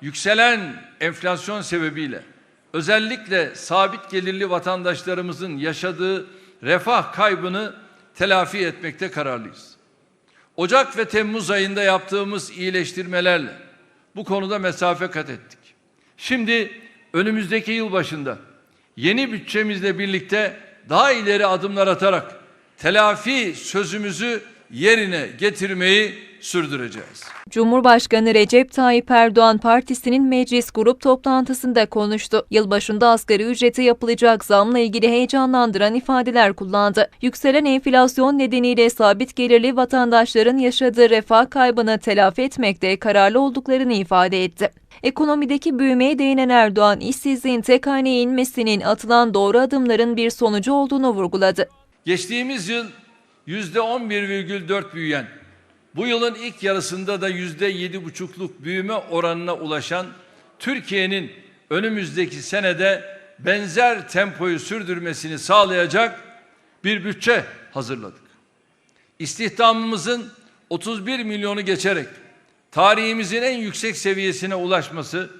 yükselen enflasyon sebebiyle özellikle sabit gelirli vatandaşlarımızın yaşadığı refah kaybını telafi etmekte kararlıyız. Ocak ve Temmuz ayında yaptığımız iyileştirmelerle bu konuda mesafe kat ettik. Şimdi önümüzdeki yıl başında yeni bütçemizle birlikte daha ileri adımlar atarak telafi sözümüzü yerine getirmeyi sürdüreceğiz. Cumhurbaşkanı Recep Tayyip Erdoğan partisinin meclis grup toplantısında konuştu. Yılbaşında asgari ücrete yapılacak zamla ilgili heyecanlandıran ifadeler kullandı. Yükselen enflasyon nedeniyle sabit gelirli vatandaşların yaşadığı refah kaybını telafi etmekte kararlı olduklarını ifade etti. Ekonomideki büyümeye değinen Erdoğan, işsizliğin tek haneye inmesinin atılan doğru adımların bir sonucu olduğunu vurguladı. Geçtiğimiz yıl yüzde 11,4 büyüyen, bu yılın ilk yarısında da yüzde yedi buçukluk büyüme oranına ulaşan Türkiye'nin önümüzdeki senede benzer tempoyu sürdürmesini sağlayacak bir bütçe hazırladık. İstihdamımızın 31 milyonu geçerek tarihimizin en yüksek seviyesine ulaşması,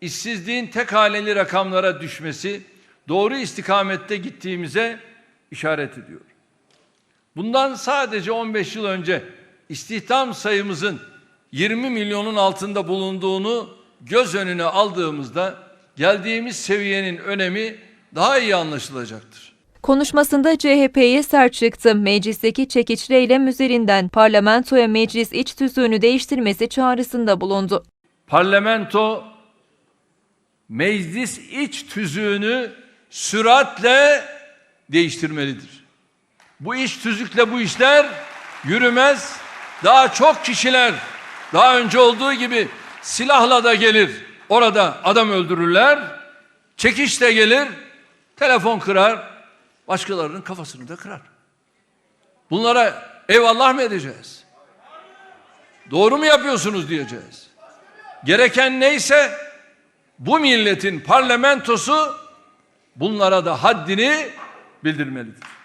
işsizliğin tek haneli rakamlara düşmesi doğru istikamette gittiğimize işaret ediyor. Bundan sadece 15 yıl önce istihdam sayımızın 20 milyonun altında bulunduğunu göz önüne aldığımızda geldiğimiz seviyenin önemi daha iyi anlaşılacaktır. Konuşmasında CHP'ye sert çıktı. Meclisteki çekiçli eylem üzerinden parlamentoya meclis iç tüzüğünü değiştirmesi çağrısında bulundu. Parlamento meclis iç tüzüğünü süratle değiştirmelidir. Bu iç tüzükle bu işler yürümez. Daha çok kişiler daha önce olduğu gibi silahla da gelir. Orada adam öldürürler. Çekiç de gelir. Telefon kırar. Başkalarının kafasını da kırar. Bunlara eyvallah mı edeceğiz? Doğru mu yapıyorsunuz diyeceğiz. Gereken neyse bu milletin parlamentosu bunlara da haddini bildirmelidir.